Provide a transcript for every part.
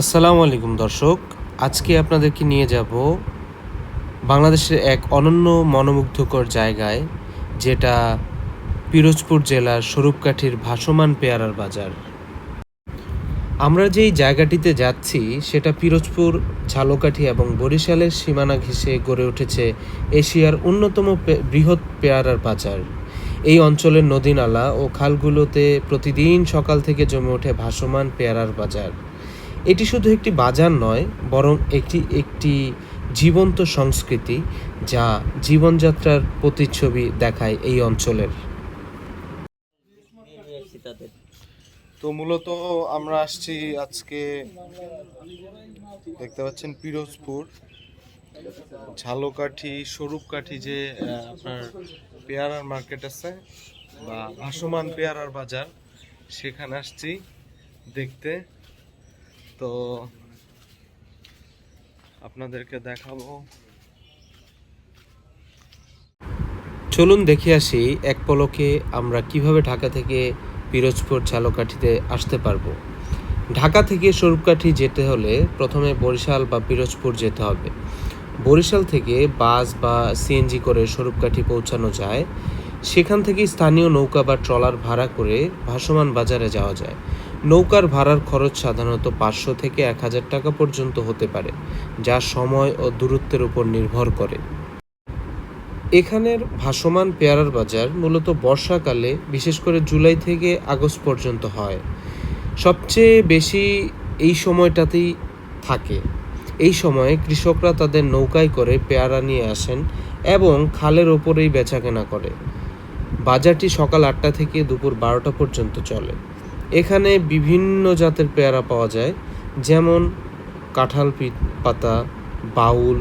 আসসালামু আলাইকুম দর্শক, আজকে আপনাদেরকে নিয়ে যাব বাংলাদেশের এক অনন্য মনোমুগ্ধকর জায়গায়, যেটা পিরোজপুর জেলার স্বরূপকাঠির ভাসমান পেয়ারার বাজার। আমরা যেই জায়গাটিতে যাচ্ছি, সেটা পিরোজপুর, ঝালকাঠি এবং বরিশালের সীমানা ঘেঁষে গড়ে উঠেছে এশিয়ার অন্যতম বৃহৎ পেয়ারার বাজার। এই অঞ্চলের নদীনালা ও খালগুলোতে প্রতিদিন সকাল থেকে জমে ওঠে ভাসমান পেয়ারার বাজার। এটি শুধু একটি বাজার নয়, বরং একটি একটি জীবন্ত সংস্কৃতি যা জীবনযাত্রার প্রতিচ্ছবি দেখায় এই অঞ্চলের। তো মূলত আমরা আসছি আজকে দেখতে পাচ্ছেন পিরোজপুর। ঝালকাঠি, স্বরূপকাঠি যে আপনার পেয়ারার মার্কেট আছে বা ভাসমান পেয়ারার বাজার, সেখানে আসছি দেখতে। তো আপনাদেরকে দেখাবো। চলুন দেখে আসি এক পলকে আমরা কীভাবে ঢাকা থেকে পিরোজপুর ঝালকাঠিতে আসতে পারব। ঢাকা থেকে স্বরূপকাঠি যেতে হলে প্রথমে বরিশাল বা পিরোজপুর যেতে হবে। বরিশাল থেকে বাস বা সিএনজি করে স্বরূপকাঠি পৌঁছানো যায়। সেখান থেকে স্থানীয় নৌকা বা ট্রলার ভাড়া করে ভাসমান বাজারে যাওয়া যায়। নৌকার ভাড়ার খরচ সাধারণত পাঁচশো থেকে এক হাজার টাকা পর্যন্ত হতে পারে, যা সময় ও দূরত্বের উপর নির্ভর করে। এখানের ভাসমান পেয়ারার বাজার মূলত বর্ষাকালে, বিশেষ করে জুলাই থেকে আগস্ট পর্যন্ত হয়। সবচেয়ে বেশি এই সময়টাতেই থাকে। এই সময়ে কৃষকরা তাদের নৌকায় করে পেয়ারা নিয়ে আসেন এবং খালের ওপরেই বেচাকেনা করে। বাজারটি সকাল আটটা থেকে দুপুর বারোটা পর্যন্ত চলে। এখানে বিভিন্ন জাতের পেয়ারা পাওয়া যায়, যেমন কাঁঠাল পাতা বাউল,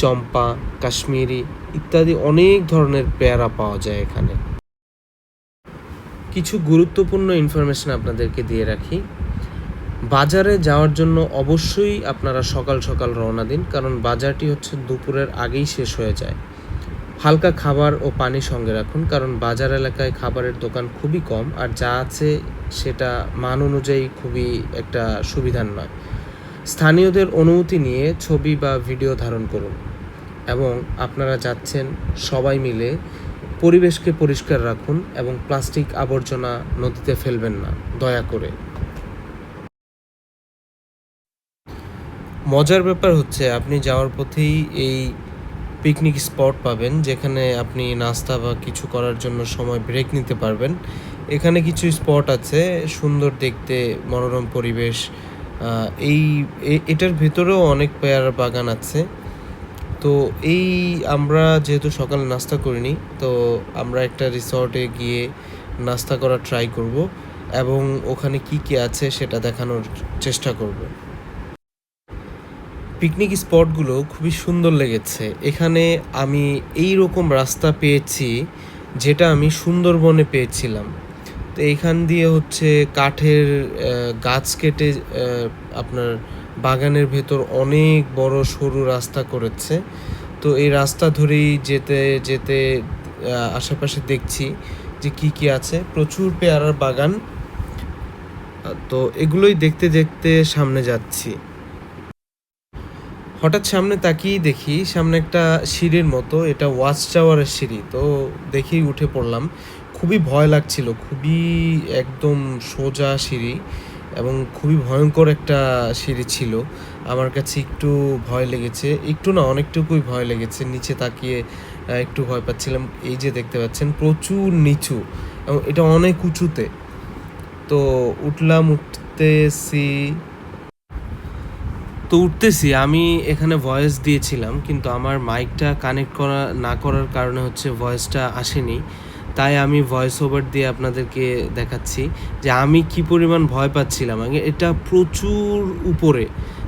চম্পা, কাশ্মীরি ইত্যাদি অনেক ধরনের পেয়ারা পাওয়া যায় এখানে। কিছু গুরুত্বপূর্ণ ইনফরমেশন আপনাদেরকে দিয়ে রাখি। বাজারে যাওয়ার জন্য অবশ্যই আপনারা সকাল সকাল রওনা দিন, কারণ বাজারটি হচ্ছে দুপুরের আগেই শেষ হয়ে যায়। হালকা খাবার ও পানি সঙ্গে রাখুন, কারণ বাজার এলাকায় খাবারের দোকান খুবই কম আর যা আছে সেটা মান অনুযায়ী খুবই একটা সুবিধার নয়। স্থানীয়দের অনুমতি নিয়ে ছবি বা ভিডিও ধারণ করুন এবং আপনারা যাচ্ছেন সবাই মিলে পরিবেশকে পরিষ্কার রাখুন এবং প্লাস্টিক আবর্জনা নদীতে ফেলবেন না, দয়া করে। মজার ব্যাপার হচ্ছে আপনি যাওয়ার পথেই এই পিকনিক স্পট পাবেন, যেখানে আপনি নাস্তা বা কিছু করার জন্য সময় ব্রেক নিতে পারবেন। এখানে কিছু স্পট আছে, সুন্দর দেখতে, মনোরম পরিবেশ। এই এটার ভেতরেও অনেক পেয়ারা বাগান আছে। তো এই আমরা যেহেতু সকালে নাস্তা করিনি, তো আমরা একটা রিসর্টে গিয়ে নাস্তা করার ট্রাই করব এবং ওখানে কি কি আছে সেটা দেখানোর চেষ্টা করব। পিকনিক স্পটগুলো খুবই সুন্দর লেগেছে। এখানে আমি এই রকম রাস্তা পেয়েছি, যেটা আমি সুন্দরবনে পেয়েছিলাম। তো এখান দিয়ে হচ্ছে কাঠের গাছ কেটে আপনার বাগানের ভেতর অনেক বড় সরু রাস্তা করেছে। তো এই রাস্তা ধরেই যেতে যেতে আশেপাশে দেখছি যে কি কি আছে। প্রচুর পেয়ারার বাগান। তো এগুলোই দেখতে দেখতে সামনে যাচ্ছি। হঠাৎ সামনে তাকিয়েই দেখি সামনে একটা সিঁড়ির মতো, এটা ওয়াচ টাওয়ারের সিঁড়ি। তো দেখেই উঠে পড়লাম। খুবই ভয় লাগছিল, খুবই একদম সোজা সিঁড়ি এবং খুবই ভয়ঙ্কর একটা সিঁড়ি ছিল। আমার কাছে একটু ভয় লেগেছে, একটু না, অনেকটুকুই ভয় লেগেছে। নিচে তাকিয়ে একটু ভয় পাচ্ছিলাম। এই যে দেখতে পাচ্ছেন, প্রচুর নিচু এবং এটা অনেক উঁচুতে। তো উঠলাম, উঠতেছি তো উঠতেছি, আমি এখানে ভয়েস দিয়েছিলাম, কিন্তু আমার মাইকটা কানেক্ট করা, না করার কারণে হচ্ছে ভয়েসটা আসেনি। তাই আমি ভয়েস ওভার দিয়ে আপনাদেরকে দেখাচ্ছি যে আমি কি পরিমাণ ভয় পাচ্ছিলাম। আগে এটা প্রচুর উপরে।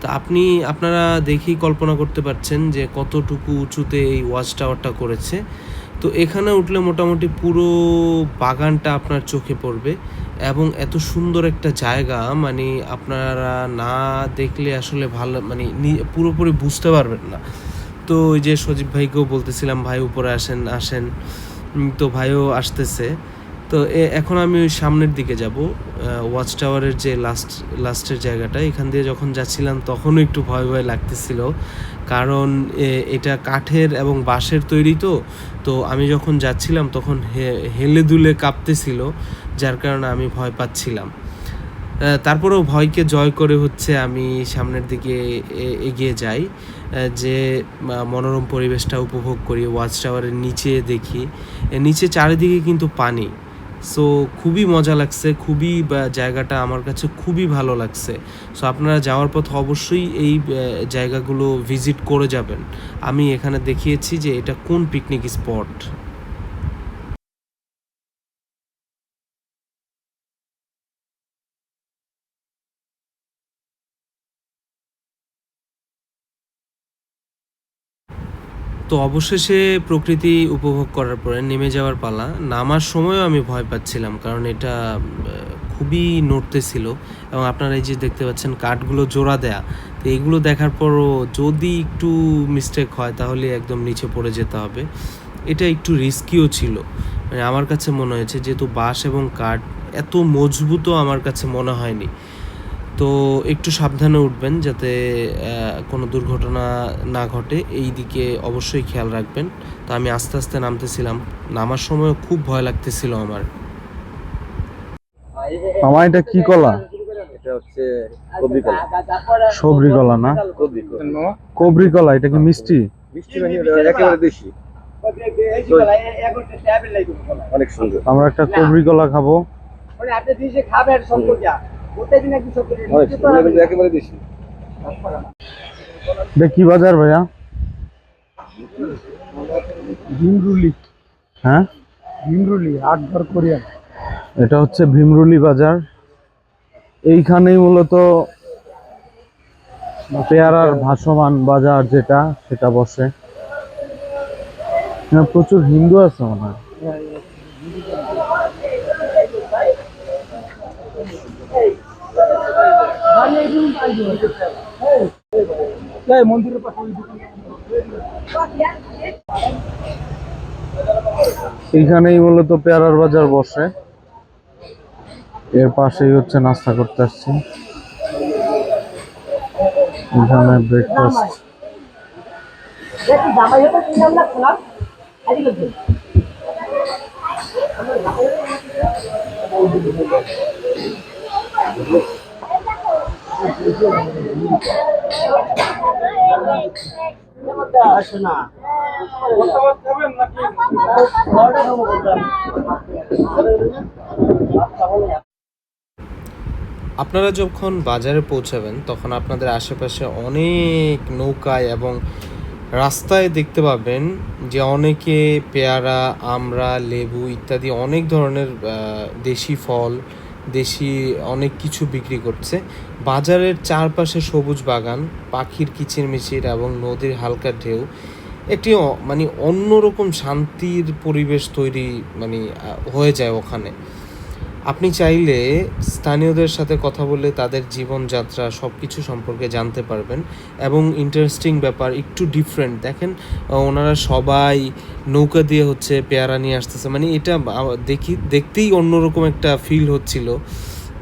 তা আপনি, আপনারা দেখেই কল্পনা করতে পারছেন যে কতটুকু উঁচুতে এই ওয়াচ টাওয়ারটা করেছে। তো এখানে উঠলে মোটামুটি পুরো বাগানটা আপনার চোখে পড়বে এবং এত সুন্দর একটা জায়গা মানে আপনারা না দেখলে আসলে ভালো মানে পুরোপুরি বুঝতে পারবেন না। তো ওই যে সজীব ভাইকেও বলতেছিলাম, ভাই উপরে আসেন আসেন। তো ভাইও আসতেছে। তো এখন আমি ওই সামনের দিকে যাব। ওয়াচ টাওয়ারের যে লাস্ট লাস্টের জায়গাটা, এখান দিয়ে যখন যাচ্ছিলাম তখনও একটু ভয় ভয় লাগতেছিল। কারণ এটা কাঠের এবং বাঁশের তৈরি তো তো আমি যখন যাচ্ছিলাম তখন হেলে দুলে কাঁপতেছিল, যার কারণে আমি ভয় পাচ্ছিলাম। তারপরেও ভয়কে জয় করে হচ্ছে আমি সামনের দিকে এগিয়ে যাই। যে মনোরম পরিবেশটা উপভোগ করি ওয়াচ টাওয়ারের নিচে দেখি। নিচে চারিদিকে কিন্তু পানি। সো খুবই মজা লাগছে, খুবই জায়গাটা আমার কাছে খুবই ভালো লাগছে। সো আপনারা যাওয়ার পথে অবশ্যই এই জায়গাগুলো ভিজিট করে যাবেন। আমি এখানে দেখিয়েছি যে এটা কোন পিকনিক স্পট তো অবশেষে প্রকৃতি উপভোগ করার পরে নেমে যাওয়ার পালা। নামার সময়ও আমি ভয় পাচ্ছিলাম, কারণ এটা খুবই নড়তেছিল এবং আপনারা এই যে দেখতে পাচ্ছেন কাঠগুলো জোড়া দেয়া, তো এইগুলো দেখার পরও যদি একটু মিস্টেক হয়, তাহলে একদম নিচে পড়ে যেতে হবে। এটা একটু রিস্কিও ছিল। মানে আমার কাছে মনে হয়েছে, যেহেতু বাঁশ এবং কাঠ এত মজবুতও আমার কাছে মনে হয়নি তো একটু সাবধানে উঠবেন যাতে আহ, কোনো দুর্ঘটনা না ঘটে। এই দিকে অবশ্যই খেয়াল রাখবেন। তো আমি আস্তে আস্তে নামতেছিলাম। নামার সময় খুব ভয় লাগতেছিল আমার। আমার এটা কি কলা? এটা হচ্ছে কবরি কলা। সবরি কলা না? কবরি কলা। এটা কি মিষ্টি? মিষ্টি মানে একেবারে দেশি। অনেক সুন্দর। আমরা একটা কবরি কলা খাব। অনেক সুন্দর এটা কি বাজার ভাইয়া। ভীমরুলি। হ্যাঁ? ভীমরুলি আটঘর কোরিয়া। এটা হচ্ছে ভীমরুলি বাজার। এইখানেই মূলত পেয়ারার ভাসমান বাজার যেটা সেটা বসে। প্রচুর হিন্দু আছে মনে হয়। এইখানেই মূলত পেয়ারার বাজার বসে। এর পাশেই হচ্ছে নাস্তা করতে আসছি। এখানে ব্রেকফাস্ট আপনারা যখন বাজারে পৌঁছাবেন, তখন আপনাদের আশেপাশে অনেক নৌকায় এবং রাস্তায় দেখতে পাবেন যে অনেকে পেয়ারা, আমড়া, লেবু ইত্যাদি অনেক ধরনের দেশি ফল দেশি অনেক কিছু বিক্রি করছে। বাজারের চারপাশে সবুজ বাগান, পাখির কিচিরমিচির এবং নদীর হালকা ঢেউ। একটি মানে অন্যরকম শান্তির পরিবেশ তৈরি মানে হয়ে যায় ওখানে। আপনি চাইলে স্থানীয়দের সাথে কথা বলে তাদের জীবনযাত্রা সব কিছু সম্পর্কে জানতে পারবেন এবং ইন্টারেস্টিং ব্যাপার, একটু ডিফারেন্ট দেখেন ওনারা সবাই নৌকা দিয়ে হচ্ছে পেয়ারা নিয়ে আসতেছে। মানে এটা দেখি, দেখতেই অন্যরকম একটা ফিল হচ্ছিল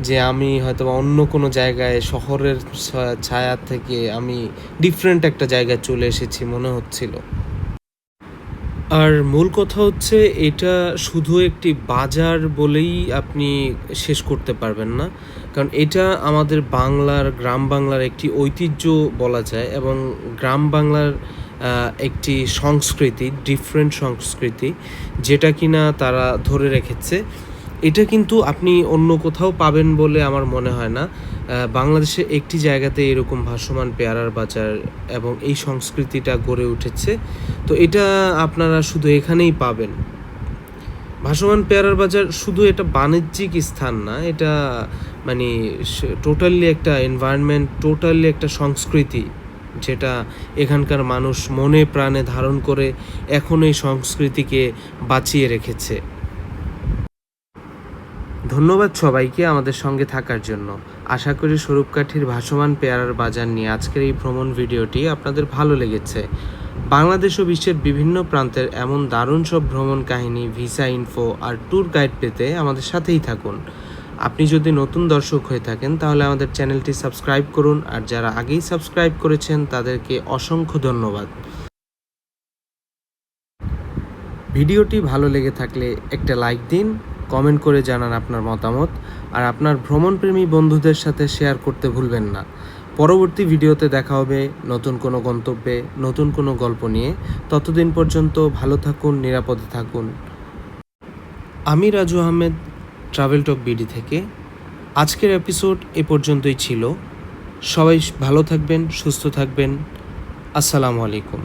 যে আমি হয়তো অন্য কোনো জায়গায়, শহরের ছায়া থেকে আমি ডিফারেন্ট একটা জায়গায় চলে এসেছি মনে হচ্ছিল। আর মূল কথা হচ্ছে এটা শুধু একটি বাজার বলেই আপনি শেষ করতে পারবেন না। কারণ এটা আমাদের বাংলার, গ্রাম বাংলার একটি ঐতিহ্য বলা যায় এবং গ্রাম বাংলার একটি সংস্কৃতি ডিফারেন্ট সংস্কৃতি, যেটা কিনা তারা ধরে রেখেছে। এটা কিন্তু আপনি অন্য কোথাও পাবেন বলে আমার মনে হয় না। বাংলাদেশে একটি জায়গাতে এরকম ভাসমান পেয়ারার বাজার এবং এই সংস্কৃতিটা গড়ে উঠেছে। তো এটা আপনারা শুধু এখানেই পাবেন। ভাসমান পেয়ারার বাজার শুধু এটা বাণিজ্যিক স্থান না, এটা মানে টোটালি একটা এনভায়রনমেন্ট টোটালি একটা সংস্কৃতি যেটা এখানকার মানুষ মনে প্রাণে ধারণ করে এখন এই সংস্কৃতিকে বাঁচিয়ে রেখেছে। ধন্যবাদ সবাইকে আমাদের সঙ্গে থাকার জন্য। আশা করি স্বরূপকাঠির ভাসমান পেয়ারার বাজার নিয়ে আজকের এই ভ্রমণ ভিডিওটি আপনাদের ভালো লেগেছে। বাংলাদেশ ও বিশ্বের বিভিন্ন প্রান্তের এমন দারুণ সব ভ্রমণ কাহিনী, ভিসা ইনফো আর ট্যুর গাইড পেতে আমাদের সাথেই থাকুন। আপনি যদি নতুন দর্শক হয়ে থাকেন, তাহলে আমাদের চ্যানেলটি সাবস্ক্রাইব করুন আর যারা আগেই সাবস্ক্রাইব করেছেন, তাদেরকে অসংখ্য ধন্যবাদ। ভিডিওটি ভালো লেগে থাকলে একটা লাইক দিন কমেন্ট করে জানান আপনার মতামত আর আপনার ভ্রমণপ্রেমী বন্ধুদের সাথে শেয়ার করতে ভুলবেন না। পরবর্তী ভিডিওতে দেখা হবে নতুন কোনো গন্তব্যে, নতুন কোনো গল্প নিয়ে। ততদিন পর্যন্ত ভালো থাকুন, নিরাপদে থাকুন। আমি Raju Ahmed travel talk BD থেকে। আজকের এপিসোড এ পর্যন্তই ছিল। সবাই ভালো থাকবেন, সুস্থ থাকবেন। আসসালামু আলাইকুম।